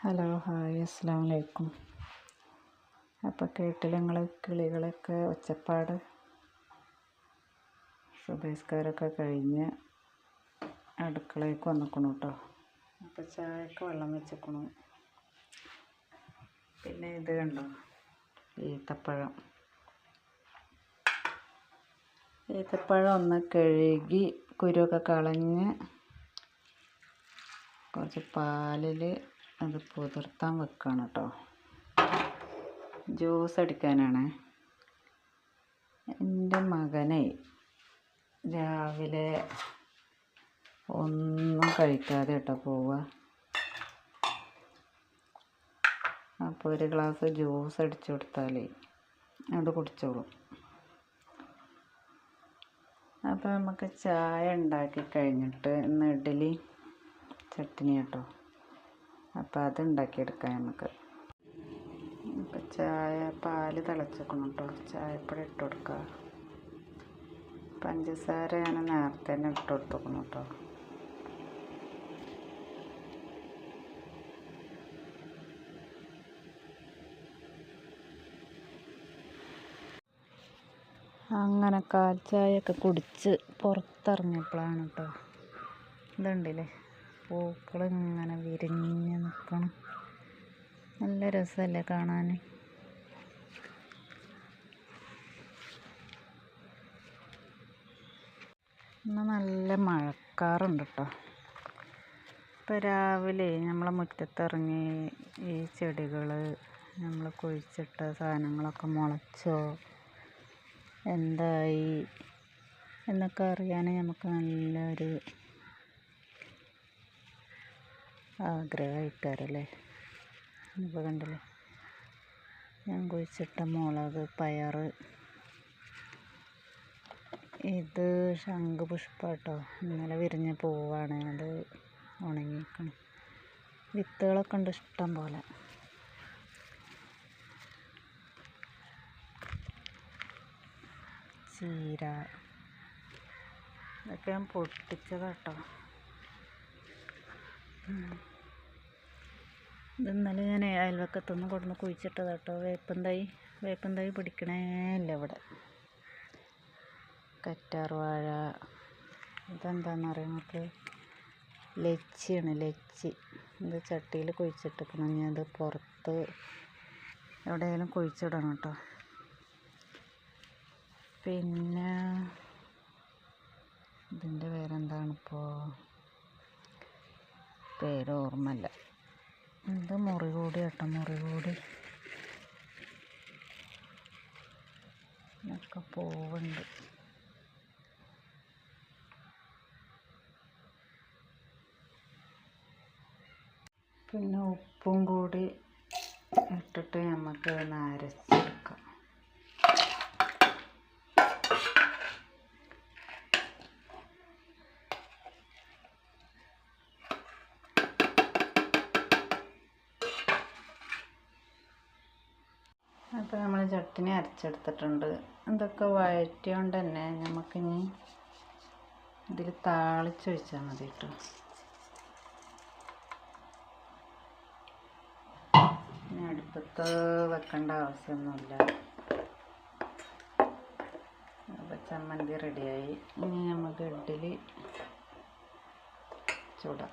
Hello hi അസ്സാം വലൈക്കും അപ്പോൾ കേട്ടില്ല നിങ്ങൾ കിളികളൊക്കെ ഒച്ചപ്പാട് ശുഭസ്കാരമൊക്കെ കഴിഞ്ഞ് അടുക്കളയ്ക്ക് വന്നിക്കണു കേട്ടോ അപ്പോൾ ചായക്ക് വെള്ളം വെച്ചിക്കണു. പിന്നെ ഇത് കണ്ടോ? ഈത്തപ്പഴം. ഈത്തപ്പഴം ഒന്ന് കഴുകി കുരുവൊക്കെ കളഞ്ഞ് കുറച്ച് പാലിൽ അത് പുതിർത്താൻ വെക്കുകയാണ് കേട്ടോ ജ്യൂസ് അടിക്കാനാണ്. എന്റെ മകനെ രാവിലെ ഒന്നും കഴിക്കാതെ കേട്ടോ പോവുക അപ്പോൾ ഒരു ഗ്ലാസ് ജ്യൂസ് അടിച്ചു കൊടുത്താലേ അത് കുടിച്ചോളും. അപ്പോൾ നമുക്ക് ചായ ഉണ്ടാക്കി കഴിഞ്ഞിട്ട് ഇന്ന് ഇഡ്ഡലി ചട്നി കേട്ടോ അപ്പോൾ അത് ഉണ്ടാക്കിയെടുക്കാം നമുക്ക്. ഇപ്പം ചായ പാൽ തിളച്ചേക്കണം കേട്ടോ ചായപ്പൊടി ഇട്ട് കൊടുക്കുക പഞ്ചസാര ഞാൻ നേരത്തെ തന്നെ ഇട്ട് കൊടുത്തേക്കണം കേട്ടോ അങ്ങനെ കാൽ ചായയൊക്കെ കുടിച്ച് പുറത്തിറങ്ങിയപ്പോഴാണ് കേട്ടോ ഇതുണ്ടല്ലേ? പൂക്കൾ ഇങ്ങനെ വിരിഞ്ഞ് നിൽക്കണം നല്ല രസമല്ലേ കാണാൻ ഇന്ന് നല്ല മഴക്കാറുണ്ട് കേട്ടോ ഇപ്പോൾ രാവിലെ നമ്മളെ മുറ്റത്തിറങ്ങി ഈ ചെടികൾ നമ്മൾ കുഴിച്ചിട്ട സാധനങ്ങളൊക്കെ മുളച്ചോ എന്തായി എന്നൊക്കെ അറിയാൻ നമുക്ക് നല്ലൊരു ആഗ്രഹമായിക്കാരല്ലേ ഇപ്പോൾ കണ്ടില്ലേ? ഞാൻ കുഴിച്ചിട്ട മുളക് പയർ ഇത് ശംഖുപുഷ്പം കേട്ടോ ഇന്നലെ വിരിഞ്ഞ പൂവാണ്. അത് ഉണങ്ങിക്കണം വിത്തുകളൊക്കെ ഉണ്ട് ഇഷ്ടം പോലെ. ചീര. ഇതൊക്കെ ഞാൻ പൊട്ടിച്ചതാട്ടോ. ഇത് ഇന്നലെ ഞാൻ അയൽവക്കത്തുനിന്ന് കൊടുന്ന് കുഴിച്ചിട്ടത് കേട്ടോ. വേപ്പൻ തൈ വേപ്പൻ തൈ പിടിക്കണേ ഇവിടെ. കറ്റാർ വാഴ ഇതെന്താണെന്നറിയാം നമുക്ക് ലച്ചിയാണ് ലച്ചി. ഇത് ചട്ടിയിൽ കുഴിച്ചിട്ടിരിക്കണം ഇനി അത് പുറത്ത് എവിടെയെങ്കിലും കുഴിച്ചിടണം കേട്ടോ. പിന്നെ ഇതിന്റെ പേരെന്താണിപ്പോൾ പേര് ഓർമ്മയില്ല. ഇത് മുറികൂടി കേട്ടോ മുറികൂടി ഒക്കെ പോവുണ്ട്. പിന്നെ ഉപ്പും കൂടി ഇട്ടിട്ട് നമുക്ക് ഒന്ന് അരച്ചെടുക്കാം. അപ്പോൾ നമ്മൾ ചട്ടിനി അരച്ചെടുത്തിട്ടുണ്ട്. ഇതൊക്കെ വഴറ്റിയോണ്ട് തന്നെ നമുക്കിനി ഇതിൽ താളിച്ച് വെച്ചാൽ മതി കേട്ടോ ഇനി അടുപ്പത്ത് വെക്കേണ്ട ആവശ്യമൊന്നുമില്ല അപ്പോൾ ചമ്മന്തി റെഡിയായി. ഇനി നമുക്ക് ഇഡ്ഡലി ചൂടാം.